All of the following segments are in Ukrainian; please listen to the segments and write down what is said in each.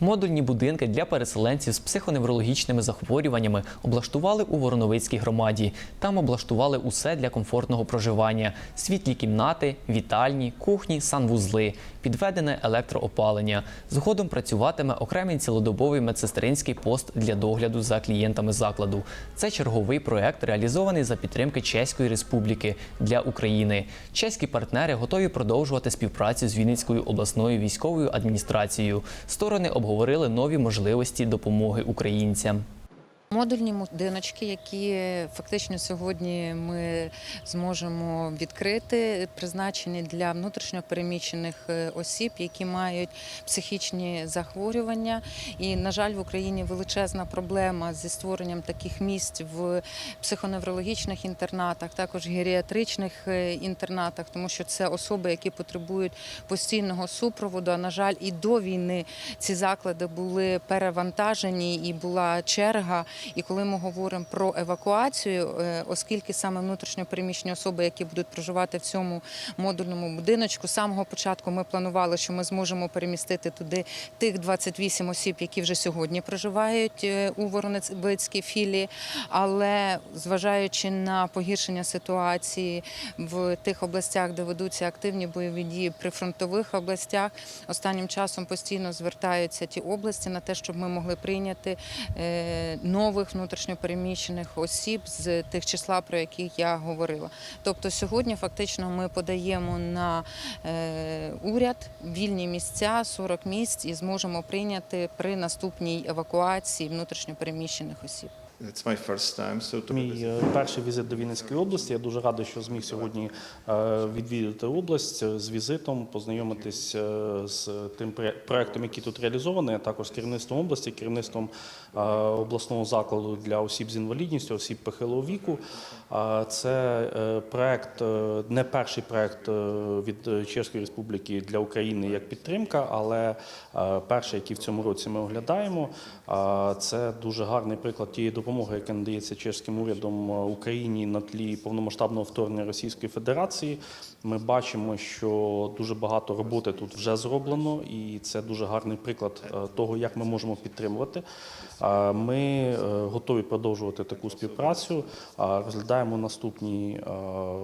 Модульні будинки для переселенців з психоневрологічними захворюваннями облаштували у Вороновицькій громаді. Там облаштували усе для комфортного проживання: світлі кімнати, вітальні, кухні, санвузли, підведене електроопалення. Згодом працюватиме окремий цілодобовий медсестринський пост для догляду за клієнтами закладу. Це черговий проект, реалізований за підтримки Чеської Республіки для України. Чеські партнери готові продовжувати співпрацю з Вінницькою обласною військовою адміністрацією. Сторони обговорили нові можливості допомоги українцям. Модульні будиночки, які фактично сьогодні ми зможемо відкрити, призначені для внутрішньопереміщених е, осіб, які мають психічні захворювання. І, на жаль, в Україні величезна проблема зі створенням таких місць в психоневрологічних інтернатах, також геріатричних е, інтернатах, тому що це особи, які потребують постійного супроводу. А на жаль, і до війни ці заклади були перевантажені і була черга. І коли ми говоримо про евакуацію, е, оскільки саме внутрішньопереміщені особи, які будуть проживати в цьому модульному будиночку, з самого початку ми планували, що ми зможемо перемістити туди тих 28 осіб, які вже сьогодні проживають е, у Воронецькій філії. Але зважаючи на погіршення ситуації в тих областях, де ведуться активні бойові дії, при фронтових областях, останнім часом постійно звертаються ті області на те, щоб ми могли прийняти е, нових внутрішньопереміщених осіб з тих числа, про яких я говорила. Тобто сьогодні фактично ми подаємо на е, уряд вільні місця, 40 місць, і зможемо прийняти при наступній евакуації внутрішньопереміщених осіб. It's my first time, so to Мій е, перший візит до Вінницької області. Я дуже радий, що зміг сьогодні е, відвідати область е, з візитом, познайомитись е, з тим пре- проектом, який тут реалізований, а також з керівництвом області, керівництвом е, обласного закладу для осіб з інвалідністю, осіб похилого віку. А Це е, проект, е, не перший проект е, від Чеської Республіки для України як підтримка, але е, перший, який в цьому році ми оглядаємо. А Це дуже гарний приклад тієї допомоги, яка надається чеським урядом е, Україні на тлі повномасштабного вторгнення Російської Федерації. Ми бачимо, що дуже багато роботи тут вже зроблено, і це дуже гарний приклад е, того, як ми можемо підтримувати. Ми е, готові продовжувати таку співпрацю. Розглядаємо наступні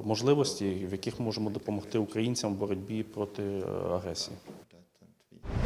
можливості, в яких можемо допомогти українцям в боротьбі проти агресії.